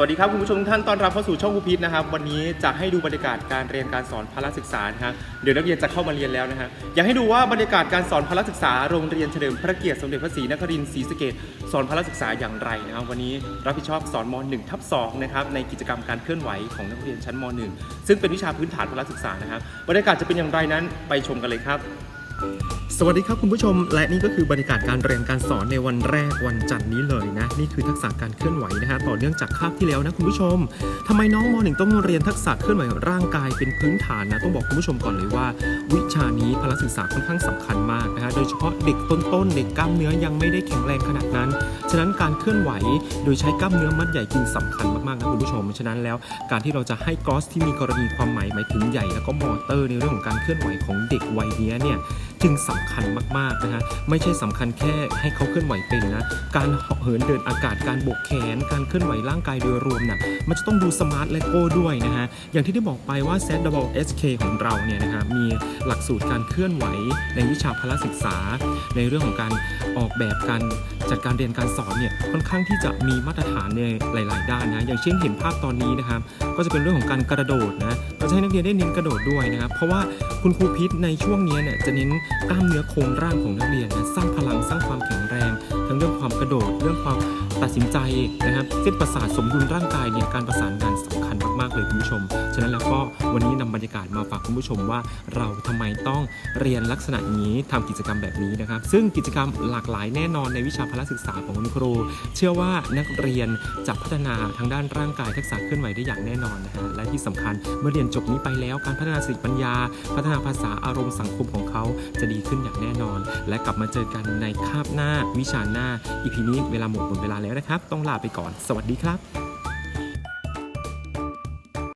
วัสดีครับคุณผู้ชมทุกท่านต้อนรับเข้าสู่ช่องคูพิษนะครับวันนี้จะให้ดูบรรยากาศการเรียนการสอนพละศึกษานะฮะเดี๋ยวนักเรียนจะเข้ามาเรียนแล้วนะฮะอยากให้ดูว่าบรรยากาศการสอนพละศึกษาโรงเรียนเฉลิมพระเกียรติสมเด็จพระศรีนครินทร์ศรีสะเกษสอนพละศึกษาอย่างไรนะครับวันนี้รับผิดชอบสอนม .1 ทับ2นะครับในกิจกรรมการเคลื่อนไหวของนักเรียนชั้นม .1 ซึ่งเป็นวิชาพื้นฐานพละศึกษานะครับบรรยากาศจะเป็นอย่างไรนั้นไปชมกันเลยครับ สวัสดีครับคุณผู้ชม และนี่ก็คือบรรยากาศการเรียนการสอนในวันแรกวันจันทร์นี้เลยนะ นี่คือทักษะการเคลื่อนไหวนะฮะต่อเนื่องจากคาบที่แล้วนะคุณผู้ชมทำไมน้องมหนึ่งต้องเรียนทักษะเคลื่อนไหวร่างกายเป็นพื้นฐานนะต้องบอกคุณผู้ชมก่อนเลยว่า วิชานี้พละศึกษาค่อนข้างสำคัญมากนะฮะโดยเฉพาะเด็กต้นๆเด็กกล้ามเนื้อยังไม่ได้แข็งแรงขนาดนั้น ฉะนั้นการเคลื่อนไหวโดยใช้กล้ามเนื้อมัดใหญ่จึงสำคัญมากๆนะคุณผู้ชมฉะนั้นแล้ว การที่เราจะให้กอสที่มีกรณีความหมายหมายถึงใหญ่แล้วก็มอเตอร์ในเรื่องของการเคลื่อนไหวของเด็กวัยนี้เนี่ย จึงสำคัญมากๆนะฮะไม่ใช่สำคัญแค่ให้เขาเคลื่อนไหวเป็นนะการเหาะเหินเดินอากาศการบกแขน การเคลื่อนไหวร่างกายโดยรวมน่ะมันจะต้องดูสมาร์ทและโก้ด้วยนะฮะอย่างที่ได้บอกไปว่า z SK ของเราเนี่ยนะฮะมีหลักสูตรการเคลื่อนไหวในวิชาพละศึกษา ในเรื่องของการออกแบบการจัดการเรียนการสอนเนี่ยค่อนข้างที่จะมีมาตรฐานในหลาย ๆ ด้านนะอย่างเช่นเห็นภาพตอนนี้นะครับก็จะเป็นเรื่องของการกระโดดนะเราจะให้นักเรียนได้เน้นกระโดดด้วยนะครับเพราะว่าคุณครูพิษในช่วงนี้เนี่ยจะเน้นกล้ามเนื้อโครงร่างของนักเรียนนะสร้างพลังสร้างความแข็งแรง ทั้งเรื่องความกระโดดเรื่องความ ตัดสินใจนะครับเส้นประสาทสมดุลร่างกายเนี่ยการประสานงานสำคัญมากๆเลยคุณผู้ชม ฉะนั้นแล้วก็วันนี้นำบรรยากาศมาฝากคุณผู้ชมว่าเราทำไมต้องเรียนลักษณะนี้ทำกิจกรรมแบบนี้นะครับ ซึ่งกิจกรรมหลากหลายแน่นอนในวิชาพละศึกษาของคุณครู เชื่อว่านักเรียนจะพัฒนาทางด้านร่างกายทักษะเคลื่อนไหวได้อย่างแน่นอนนะฮะและที่สำคัญเมื่อเรียนจบนี้ไปแล้วการพัฒนาสติปัญญา พัฒนาภาษาอารมณ์สังคมของเขาจะดีขึ้นอย่างแน่นอน และกลับมาเจอกันในคาบหน้าวิชาหน้าอีพีนี้เวลาหมดหมดเวลาแล้วนะครับ ต้องลาไปก่อน สวัสดีครับ